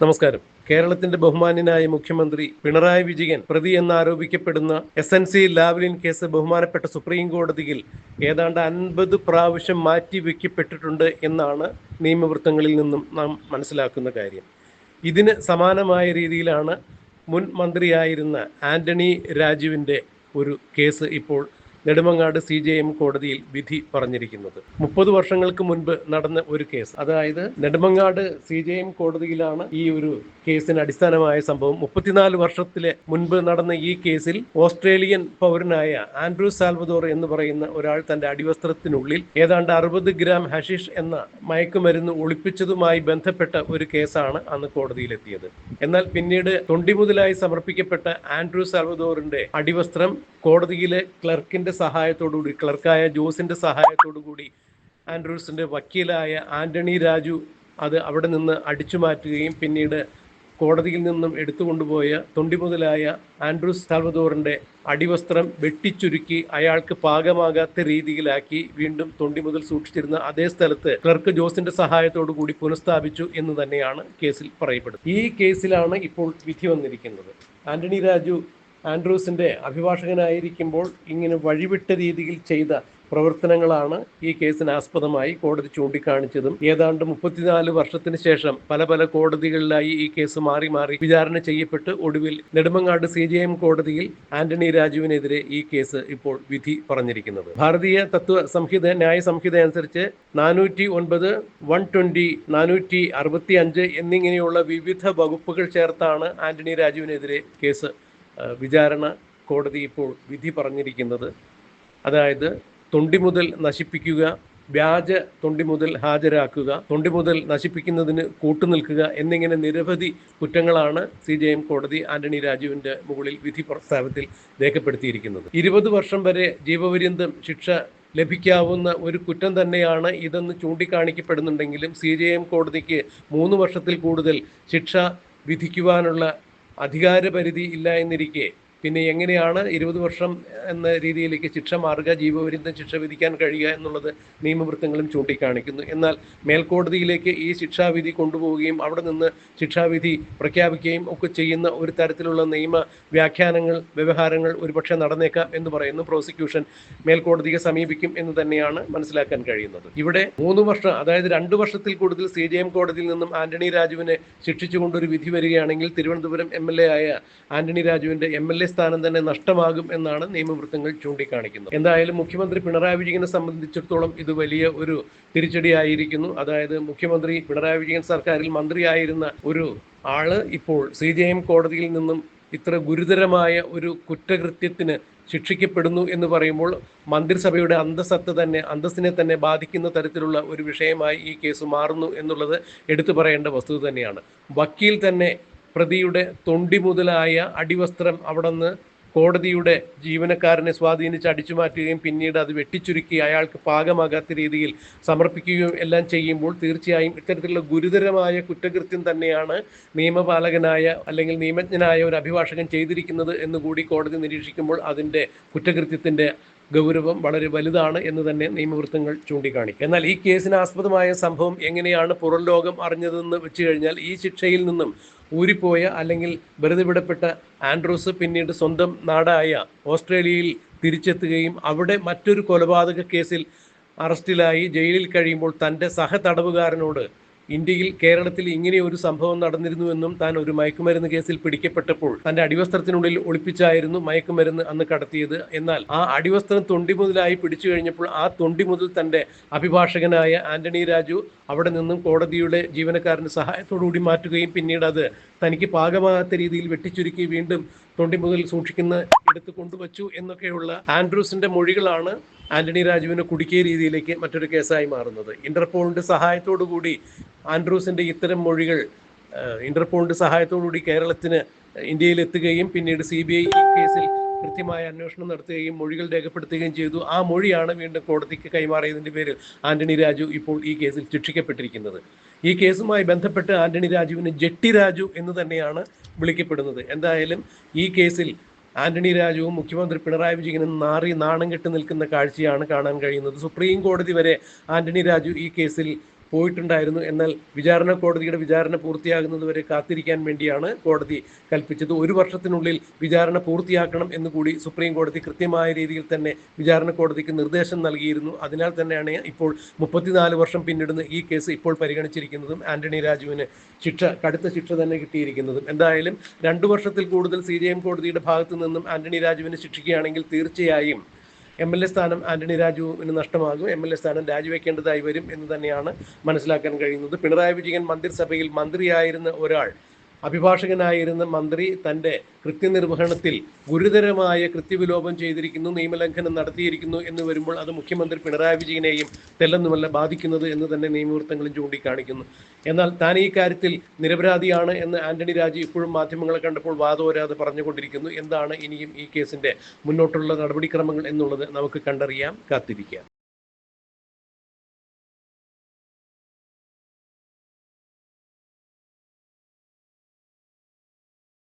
നമസ്കാരം. കേരളത്തിന്റെ ബഹുമാന്യനായ മുഖ്യമന്ത്രി പിണറായി വിജയൻ പ്രതി എന്നാരോപിക്കപ്പെടുന്ന S N C Lavalin case ബഹുമാനപ്പെട്ട സുപ്രീം കോടതിയിൽ ഏതാണ്ട് അൻപത് പ്രാവശ്യം മാറ്റി വയ്ക്കപ്പെട്ടിട്ടുണ്ട് എന്നാണ് നിയമവൃത്തങ്ങളിൽ നിന്നും നാം മനസ്സിലാക്കുന്ന കാര്യം. ഇതിന് സമാനമായ രീതിയിലാണ് മുൻ മന്ത്രിയായിരുന്ന ആന്റണി രാജുവിന്റെ ഒരു കേസ് ഇപ്പോൾ നെടുമങ്ങാട് സി ജെ എം കോടതിയിൽ വിധി പറഞ്ഞിരിക്കുന്നത്. മുപ്പത് വർഷങ്ങൾക്ക് മുൻപ് നടന്ന ഒരു കേസ്. അതായത് നെടുമങ്ങാട് സി ജെ എം കോടതിയിലാണ് ഈ ഒരു കേസിന് അടിസ്ഥാനമായ സംഭവം. മുപ്പത്തിനാല് വർഷത്തിലെ മുൻപ് നടന്ന ഈ കേസിൽ ഓസ്ട്രേലിയൻ പൗരനായ ആൻഡ്രൂ സാൽവദോർ എന്ന് പറയുന്ന ഒരാൾ തന്റെ അടിവസ്ത്രത്തിനുള്ളിൽ ഏതാണ്ട് അറുപത് ഗ്രാം ഹഷീഷ് എന്ന മയക്കുമരുന്ന് ഒളിപ്പിച്ചതുമായി ബന്ധപ്പെട്ട ഒരു കേസാണ് അന്ന് കോടതിയിലെത്തിയത്. എന്നാൽ പിന്നീട് തൊണ്ടി മുതലായി സമർപ്പിക്കപ്പെട്ട ആൻഡ്രൂ സാൽവദോറിന്റെ അടിവസ്ത്രം കോടതിയിലെ ക്ലർക്കിന്റെ സഹായത്തോടുകൂടി ക്ലർക്കായ ജോസിന്റെ സഹായത്തോടുകൂടി ആൻഡ്രൂസിന്റെ വക്കീലായ ആന്റണി രാജു അത് അവിടെ നിന്ന് അടിച്ചു മാറ്റുകയും പിന്നീട് കോടതിയിൽ നിന്നും എടുത്തുകൊണ്ടുപോയ തൊണ്ടി മുതലായ ആൻഡ്രൂസ് സാൽവദോറിന്റെ അടിവസ്ത്രം വെട്ടിച്ചുരുക്കി അയാൾക്ക് പാകമാകാത്ത രീതിയിലാക്കി വീണ്ടും തൊണ്ടി മുതൽ സൂക്ഷിച്ചിരുന്ന അതേ സ്ഥലത്ത് ക്ലർക്ക് ജോസിന്റെ സഹായത്തോടു കൂടി പുനഃസ്ഥാപിച്ചു എന്ന് തന്നെയാണ് കേസിൽ പറയപ്പെടുന്നത്. ഈ കേസിലാണ് ഇപ്പോൾ വിധി വന്നിരിക്കുന്നത്. ആന്റണി രാജു ആൻഡ്രൂസിന്റെ അഭിഭാഷകനായിരിക്കുമ്പോൾ ഇങ്ങനെ വഴിവിട്ട രീതിയിൽ ചെയ്ത പ്രവർത്തനങ്ങളാണ് ഈ കേസിന് ആസ്പദമായി കോടതി ചൂണ്ടിക്കാണിച്ചതും. ഏതാണ്ട് മുപ്പത്തിനാല് വർഷത്തിന് ശേഷം പല പല കോടതികളിലായി ഈ കേസ് മാറി മാറി വിചാരണ ചെയ്യപ്പെട്ട് ഒടുവിൽ നെടുമങ്ങാട് സി ജെ എം കോടതിയിൽ ആന്റണി രാജുവിനെതിരെ ഈ കേസ് ഇപ്പോൾ വിധി പറഞ്ഞിരിക്കുന്നത്. ഭാരതീയ തത്വ സംഹിത ന്യായ സംഹിത അനുസരിച്ച് നാനൂറ്റി ഒൻപത് വൺ ട്വന്റി നാനൂറ്റി അറുപത്തി അഞ്ച് എന്നിങ്ങനെയുള്ള വിവിധ വകുപ്പുകൾ ചേർത്താണ് ആന്റണി രാജുവിനെതിരെ കേസ് വിചാരണ കോടതി ഇപ്പോൾ വിധി പറഞ്ഞിരിക്കുന്നത്. അതായത് തൊണ്ടി മുതൽ നശിപ്പിക്കുക വ്യാജ തൊണ്ടി മുതൽ ഹാജരാക്കുക തൊണ്ടി മുതൽ നശിപ്പിക്കുന്നതിന് കൂട്ടുനിൽക്കുക എന്നിങ്ങനെ നിരവധി കുറ്റങ്ങളാണ് സി ജെ എം കോടതി ആന്റണി രാജുവിന്റെ മുകളിൽ വിധി പ്രസ്താവത്തിൽ രേഖപ്പെടുത്തിയിരിക്കുന്നത്. ഇരുപത് വർഷം വരെ ജീവപര്യന്തം ശിക്ഷ ലഭിക്കാവുന്ന ഒരു കുറ്റം തന്നെയാണ് ഇതെന്ന് ചൂണ്ടിക്കാണിക്കപ്പെടുന്നുണ്ടെങ്കിലും സി ജെ എം കോടതിക്ക് മൂന്ന് വർഷത്തിൽ കൂടുതൽ ശിക്ഷ വിധിക്കുവാനുള്ള അധികാരപരിധി ഇല്ല എന്നിരിക്കെ പിന്നെ എങ്ങനെയാണ് ഇരുപത് വർഷം എന്ന രീതിയിലേക്ക് ശിക്ഷ മാറുക ജീവപര്യന്തം ശിക്ഷ വിധിക്കാൻ കഴിയുക എന്നുള്ളത് നിയമവൃത്തങ്ങളും ചൂണ്ടിക്കാണിക്കുന്നു. എന്നാൽ മേൽക്കോടതിയിലേക്ക് ഈ ശിക്ഷാവിധി കൊണ്ടുപോവുകയും അവിടെ നിന്ന് ശിക്ഷാവിധി പ്രഖ്യാപിക്കുകയും ഒക്കെ ചെയ്യുന്ന ഒരു തരത്തിലുള്ള നിയമ വ്യാഖ്യാനങ്ങൾ വ്യവഹാരങ്ങൾ ഒരുപക്ഷെ നടന്നേക്കാം എന്ന് പറയുന്നു. പ്രോസിക്യൂഷൻ മേൽക്കോടതിയെ സമീപിക്കും എന്ന് തന്നെയാണ് മനസ്സിലാക്കാൻ കഴിയുന്നത്. ഇവിടെ മൂന്ന് വർഷം അതായത് രണ്ടു വർഷത്തിൽ കൂടുതൽ സി ജെ എം കോടതിയിൽ നിന്നും ആന്റണി രാജുവിനെ ശിക്ഷിച്ചുകൊണ്ടൊരു വിധി വരികയാണെങ്കിൽ തിരുവനന്തപുരം എം എൽ എ ആയ ആന്റണി രാജുവിന്റെ എം എൽ എ സ്ഥാനം തന്നെ നഷ്ടമാകും എന്നാണ് നിയമവൃത്തങ്ങൾ ചൂണ്ടിക്കാണിക്കുന്നത്. എന്തായാലും മുഖ്യമന്ത്രി പിണറായി വിജയനെ സംബന്ധിച്ചിടത്തോളം ഇത് വലിയ ഒരു തിരിച്ചടിയായിരിക്കുന്നു. അതായത് മുഖ്യമന്ത്രി പിണറായി വിജയൻ സർക്കാരിൽ മന്ത്രിയായിരുന്ന ഒരു ആൾ ഇപ്പോൾ സി ജെ എം കോടതിയിൽ നിന്നും ഇത്ര ഗുരുതരമായ ഒരു കുറ്റകൃത്യത്തിന് ശിക്ഷിക്കപ്പെടുന്നു എന്ന് പറയുമ്പോൾ മന്ത്രിസഭയുടെ അന്തസ്സത്ത് തന്നെ അന്തസ്സിനെ തന്നെ ബാധിക്കുന്ന തരത്തിലുള്ള ഒരു വിഷയമായി ഈ കേസ് മാറുന്നു എന്നുള്ളത് എടുത്തു പറയേണ്ട വസ്തുത തന്നെയാണ്. വക്കീൽ തന്നെ പ്രതിയുടെ തൊണ്ടി മുതലായ അടിവസ്ത്രം അവിടെ നിന്ന് കോടതിയുടെ ജീവനക്കാരനെ സ്വാധീനിച്ച് അടിച്ചു മാറ്റുകയും പിന്നീട് അത് വെട്ടിച്ചുരുക്കി അയാൾക്ക് പാകമാകാത്ത രീതിയിൽ സമർപ്പിക്കുകയും എല്ലാം ചെയ്യുമ്പോൾ തീർച്ചയായും ഇത്തരത്തിലുള്ള ഗുരുതരമായ കുറ്റകൃത്യം തന്നെയാണ് നിയമപാലകനായ അല്ലെങ്കിൽ നിയമജ്ഞനായ ഒരു അഭിഭാഷകൻ ചെയ്തിരിക്കുന്നത് എന്ന് കൂടി കോടതി നിരീക്ഷിക്കുമ്പോൾ അതിന്റെ കുറ്റകൃത്യത്തിന്റെ ഗൗരവം വളരെ വലുതാണ് എന്ന് തന്നെ നിയമവൃത്തങ്ങൾ ചൂണ്ടിക്കാണിക്കും. എന്നാൽ ഈ കേസിന് ആസ്പദമായ സംഭവം എങ്ങനെയാണ് പുറം ലോകം അറിഞ്ഞതെന്ന് വെച്ച് കഴിഞ്ഞാൽ ഈ ശിക്ഷയിൽ നിന്നും ഊരിപ്പോയ അല്ലെങ്കിൽ വെറുതെ വിടപ്പെട്ട ആൻഡ്രൂസ് പിന്നീട് സ്വന്തം നാടായ ഓസ്ട്രേലിയയിൽ തിരിച്ചെത്തുകയും അവിടെ മറ്റൊരു കൊലപാതക കേസിൽ അറസ്റ്റിലായി ജയിലിൽ കഴിയുമ്പോൾ തന്റെ സഹതടവുകാരനോട് ഇന്ത്യയിൽ കേരളത്തിൽ ഇങ്ങനെ ഒരു സംഭവം നടന്നിരുന്നുവെന്നും താൻ ഒരു മയക്കുമരുന്ന് കേസിൽ പിടിക്കപ്പെട്ടപ്പോൾ തന്റെ അടിവസ്ത്രത്തിനുള്ളിൽ ഒളിപ്പിച്ചായിരുന്നു മയക്കുമരുന്ന് അന്ന് കടത്തിയത്. എന്നാൽ ആ അടിവസ്ത്രം തൊണ്ടി മുതലായി പിടിച്ചു കഴിഞ്ഞപ്പോൾ ആ തൊണ്ടി മുതൽ തന്റെ അഭിഭാഷകനായ ആന്റണി രാജു അവിടെ നിന്നും കോടതിയുടെ ജീവനക്കാരന്റെ സഹായത്തോടുകൂടി മാറ്റുകയും പിന്നീട് അത് തനിക്ക് പാകമാകാത്ത രീതിയിൽ വെട്ടിച്ചുരുക്കി വീണ്ടും തൊണ്ടി മുതൽ സൂക്ഷിക്കുന്ന എടുത്ത് കൊണ്ടുവച്ചു എന്നൊക്കെയുള്ള ആൻഡ്രൂസിന്റെ മൊഴികളാണ് ആന്റണി രാജുവിനെ കുടുക്കിയ രീതിയിലേക്ക് മറ്റൊരു കേസായി മാറുന്നത്. ഇന്റർപോളിന്റെ സഹായത്തോടു കൂടി ആൻഡ്രൂസിന്റെ ഇത്തരം മൊഴികൾ ഇന്റർപോളിന്റെ സഹായത്തോടു കൂടി കേരളത്തിന് ഇന്ത്യയിൽ എത്തുകയും പിന്നീട് സി ബി ഐ കേസിൽ കൃത്യമായ അന്വേഷണം നടത്തുകയും മൊഴികൾ രേഖപ്പെടുത്തുകയും ചെയ്തു. ആ മൊഴിയാണ് വീണ്ടും കോടതിക്ക് കൈമാറിയതിന്റെ പേരിൽ ആന്റണി രാജു ഇപ്പോൾ ഈ കേസിൽ ശിക്ഷിക്കപ്പെട്ടിരിക്കുന്നത്. ഈ കേസുമായി ബന്ധപ്പെട്ട് ആന്റണി രാജുവിന് ജെട്ടി രാജു എന്ന് തന്നെയാണ് വിളിക്കപ്പെടുന്നത്. എന്തായാലും ഈ കേസിൽ ആന്റണി രാജുവും മുഖ്യമന്ത്രി പിണറായി വിജയനും നാറി നാണം കെട്ട് നിൽക്കുന്ന കാഴ്ചയാണ് കാണാൻ കഴിയുന്നത്. സുപ്രീം കോടതി വരെ ആന്റണി രാജു ഈ കേസിൽ പോയിട്ടുണ്ടായിരുന്നു. എന്നാൽ വിചാരണ കോടതിയുടെ വിചാരണ പൂർത്തിയാകുന്നതുവരെ കാത്തിരിക്കാൻ വേണ്ടിയാണ് കോടതി കൽപ്പിച്ചത്. ഒരു വർഷത്തിനുള്ളിൽ വിചാരണ പൂർത്തിയാക്കണം എന്ന് കൂടി സുപ്രീം കോടതി കൃത്യമായ രീതിയിൽ തന്നെ വിചാരണ കോടതിക്ക് നിർദ്ദേശം നൽകിയിരുന്നു. അതിനാൽ തന്നെയാണ് ഇപ്പോൾ മുപ്പത്തിനാല് വർഷം പിന്നിടുന്ന ഈ കേസ് ഇപ്പോൾ പരിഗണിച്ചിരിക്കുന്നതും ആന്റണി രാജുവിന് ശിക്ഷ കടുത്ത ശിക്ഷ തന്നെ കിട്ടിയിരിക്കുന്നതും. എന്തായാലും രണ്ടു വർഷത്തിൽ കൂടുതൽ സി കോടതിയുടെ ഭാഗത്തു നിന്നും ആന്റണി രാജുവിന് ശിക്ഷിക്കുകയാണെങ്കിൽ തീർച്ചയായും എം എൽ എ സ്ഥാനം ആന്റണി രാജുവിന് നഷ്ടമാകും. എം എൽ എ സ്ഥാനം രാജിവെക്കേണ്ടതായി വരും എന്ന് തന്നെയാണ് മനസ്സിലാക്കാൻ കഴിയുന്നത്. പിണറായി വിജയൻ മന്ത്രിസഭയിൽ മന്ത്രിയായിരുന്ന ഒരാൾ അഭിഭാഷകനായിരുന്ന മന്ത്രി തന്റെ കൃത്യനിർവഹണത്തിൽ ഗുരുതരമായ കൃത്യവിലോപം ചെയ്തിരിക്കുന്നു നിയമലംഘനം നടത്തിയിരിക്കുന്നു എന്ന് വരുമ്പോൾ അത് മുഖ്യമന്ത്രി പിണറായി വിജയനെയും തെല്ലെന്നുമല്ല ബാധിക്കുന്നത് എന്ന് തന്നെ നിയമവൃത്തങ്ങളും ചൂണ്ടിക്കാണിക്കുന്നു. എന്നാൽ താൻ ഈ കാര്യത്തിൽ നിരപരാധിയാണ് എന്ന് ആന്റണി രാജു ഇപ്പോഴും മാധ്യമങ്ങളെ കണ്ടപ്പോൾ വാദോരാതെ പറഞ്ഞുകൊണ്ടിരിക്കുന്നു. എന്താണ് ഇനിയും ഈ കേസിന്റെ മുന്നോട്ടുള്ള നടപടിക്രമങ്ങൾ എന്നുള്ളത് നമുക്ക് കണ്ടറിയാം കാത്തിരിക്കാം.